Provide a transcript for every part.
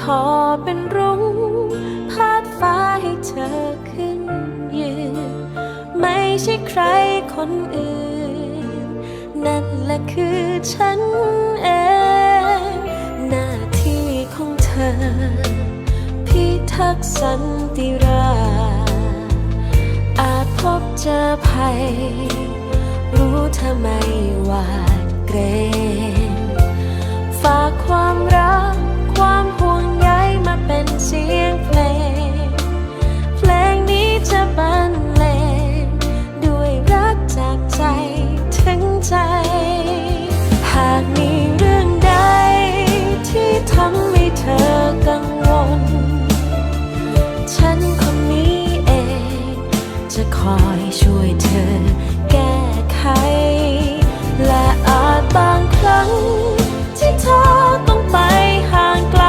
ทอเป็นรุ้งพาดฟ้าให้เธอขึ้นยืน ไม่ใช่ใครคนอื่น นั่นแหละคือฉันเอง หน้าที่ของเธอ พิทักษ์สันติราอาจพบเจอภัย รู้เธอไม่หวาดเกรง ช่วยเธอแก้ไข และอาจบางครั้ง ที่เธอต้องไปห่างไกล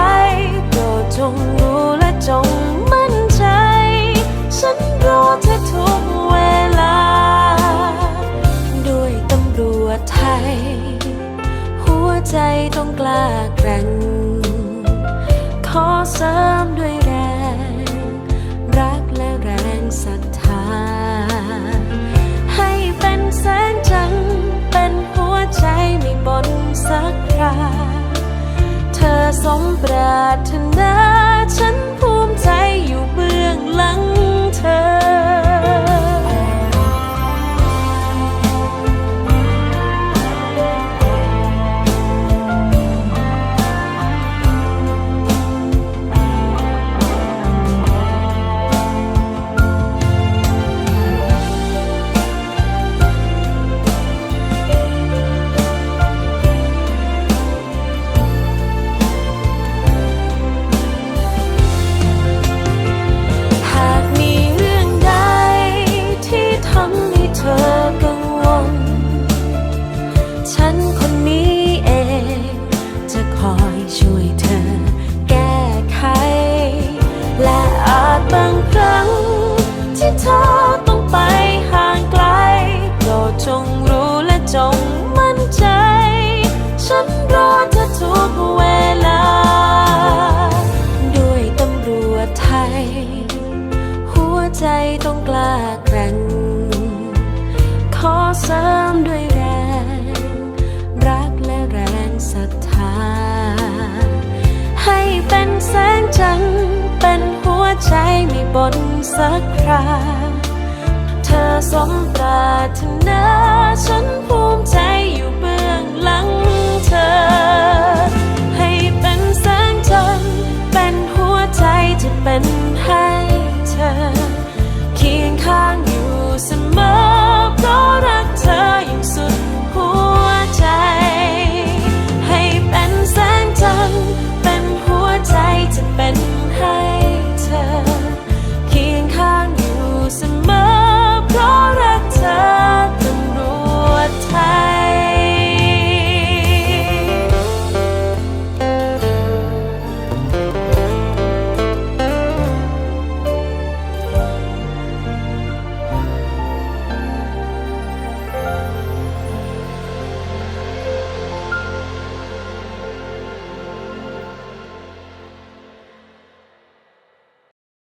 โปรดจงรู้และจงมั่นใจ ฉันรอเธอทุกเวลา ด้วยตำรวจไทย หัวใจต้องกล้าแกร่งขอเสริม จงมั่นใจ ฉันรอเธอทุกเวลา ด้วยตำรวจไทย หัวใจต้องกล้าแกร่ง ขอเสริมด้วยแรง รักและแรงศรัทธา ให้เป็นแสงจันทร์เป็นหัวใจไม่บนสักครา สมปรารถนา ฉันภูมิใจอยู่เบื้องหลังเธอ